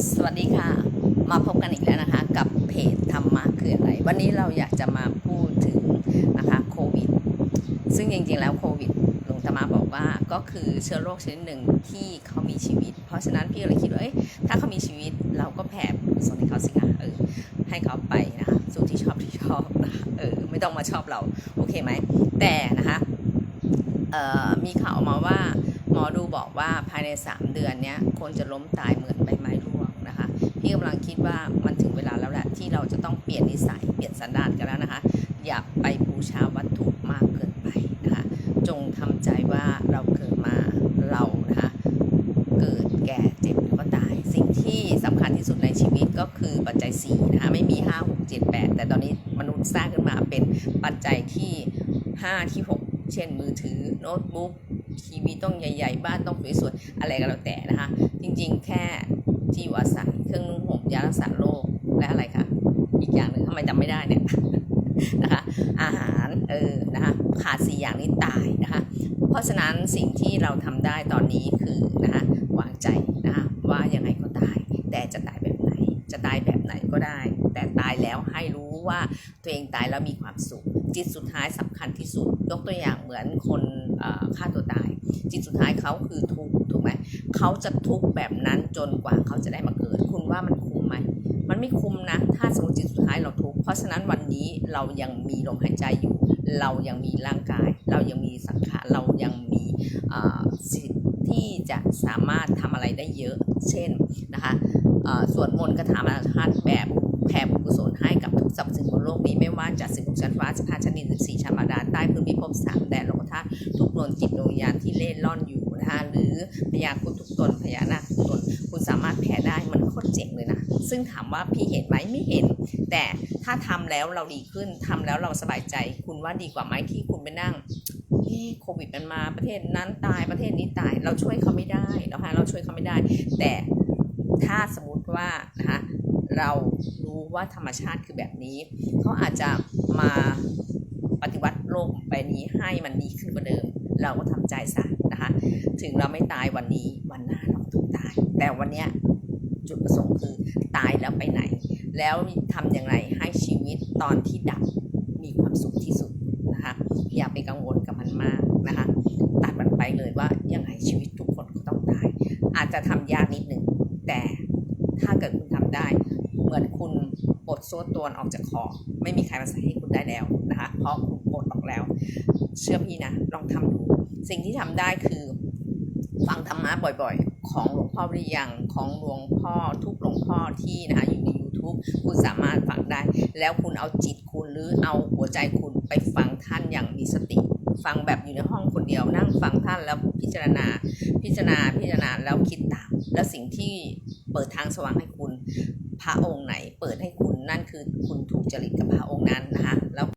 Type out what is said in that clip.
สวัสดีค่ะ มาพบกันอีกแล้วนะคะ กับเพจธรรมะคืออะไร วันนี้เราอยากจะมาพูดถึงนะคะโควิด ซึ่งจริงๆแล้วโควิดหลวงตามาบอกว่าก็คือเชื้อโรคชนิดหนึ่งที่เขามีชีวิต เพราะฉะนั้นพี่เลยคิดว่าถ้าเขามีชีวิตเราก็แผ่บุญส่วนให้เขาสิคะเออให้เขาไปนะคะสู่ที่ชอบที่ชอบนะคะเออไม่ต้องมาชอบเราโอเคไหมแต่นะคะเอ่อมีข่าวออกมาว่าหมอดูบอกว่าภายใน 3 เดือนเนี้ยคนจะล้มตายเหมือนใบไม้ร่วง พี่กำลังคิดว่ามันถึงเวลาแล้วแหละที่เราจะต้องเปลี่ยนนิสัยเปลี่ยนสันดานกันแล้วนะคะ อย่าไปบูชาวัตถุมากเกินไปนะคะ จงทำใจว่าเราเกิดมาเรานะคะเกิดแก่เจ็บแล้วก็ตาย สิ่งที่สำคัญที่สุดในชีวิตก็คือปัจจัย4นะคะไม่มี 5 6 7 8 แต่ตอนนี้มนุษย์สร้างขึ้นมาเป็นปัจจัยที่ 5 ที่ 6 เช่นมือถือโน้ตบุ๊กทีวีต้องใหญ่ ๆ บ้านต้องสวยๆอะไรก็แล้วแต่นะคะ จริงๆ แค่ ที่อยู่อาศัยเครื่องนุ่งห่มยารักษาโรคและอะไรคะอีกอย่างหนึ่งทำไมจำไม่ได้เนี่ยนะคะ อาหารเออนะคะขาดสี่อย่างนี้ตายนะคะ เพราะฉะนั้นสิ่งที่เราทำได้ตอนนี้คือนะคะวางใจนะคะว่ายังไงก็ตาย แต่จะตายแบบไหน จะตายแบบไหนก็ได้ แต่ตายแล้วให้รู้ว่าตัวเองตายแล้วมีความสุขจิตสุดท้ายสำคัญที่สุด ยกตัวอย่างเหมือนคนฆ่าตัวตาย จิตสุดท้ายเขาคือทุกข์ถูกไหม เขาจะทุกข์แบบนั้นจนกว่าเขาจะได้มาเกิด คุณว่ามันคุ้มไหม มันไม่คุ้มนะ ถ้าสมมติจิตสุดท้ายเราทุกข์เพราะฉะนั้นวันนี้เรายังมีลมหายใจอยู่ เรายังมีร่างกาย เรายังมีสังขารเรายังมีสิทธิ์ที่จะสามารถทำอะไรได้เยอะ เช่นนะคะสวดมนต์กระทำอาหารแบบแผ่บุญกุศลให้กับทุกสรรพสิ่งบนโลกนี้ไม่ว่าจะสิ่งของชั้นฟ้าสิบห้าชั้นดินสิบสี่ชั้นบาดาลใต้พื้นพิภพสามแดนโลกธาตุทุกดวงจิตดวงวิญญาณที่เล่นร่อนอยู่ พญาครุดทุกตนพญานาคทุกตน คุณสามารถแผ่ได้มันโคตรเจ๋งเลยนะ ซึ่งถามว่าพี่เห็นไหมไม่เห็น แต่ถ้าทำแล้วเราดีขึ้นทำแล้วเราสบายใจ คุณว่าดีกว่าไหมที่คุณไปนั่งโควิดมันมาประเทศนั้นตายประเทศนี้ตาย เราช่วยเขาไม่ได้นะคะเราช่วยเขาไม่ได้ แต่ถ้าสมมติว่านะคะเรารู้ว่าธรรมชาติคือแบบนี้ เขาอาจจะมาปฏิวัติโลกใบนี้ให้มันดีขึ้นกว่าเดิม เราก็ทำใจซะนะคะ ถึงเราไม่ตายวันนี้วันหน้าเราต้องตาย แต่วันเนี้ยจุดประสงค์คือตายแล้วไปไหน แล้วทำอย่างไรให้ชีวิตตอนที่ดับมีความสุขที่สุดนะคะอย่าไปกังวลกับมันมากนะคะตัดมันไปเลยว่ายังไงชีวิตทุกคนก็ต้องตาย อาจจะทำยากนิดหนึ่งแต่ถ้าเกิดคุณทำได้ เหมือนคุณปลดโซ่ตรวนออกจากคอไม่มีใครมาใส่ให้คุณได้แล้วนะคะ เพราะคุณปลดออกแล้ว เชื่อพี่นะ ลองทำดู สิ่งที่ทำได้คือฟังธรรมะบ่อยๆ ของหลวงพ่อวิริยังของหลวงพ่อทุกหลวงพ่อที่นะคะอยู่ใน YouTube คุณสามารถฟังได้ แล้วคุณเอาจิตคุณหรือเอาหัวใจคุณไปฟังท่านอย่างมีสติ ฟังแบบอยู่ในห้องคนเดียวนั่งฟังท่านแล้วพิจารณา พิจารณาพิจารณาแล้วคิดตาม แล้วสิ่งที่เปิดทางสว่างให้คุณพระองค์ไหน เปิดให้คุณนั่นคือคุณถูกจริตกับพระองค์นั้นนะคะแล้ว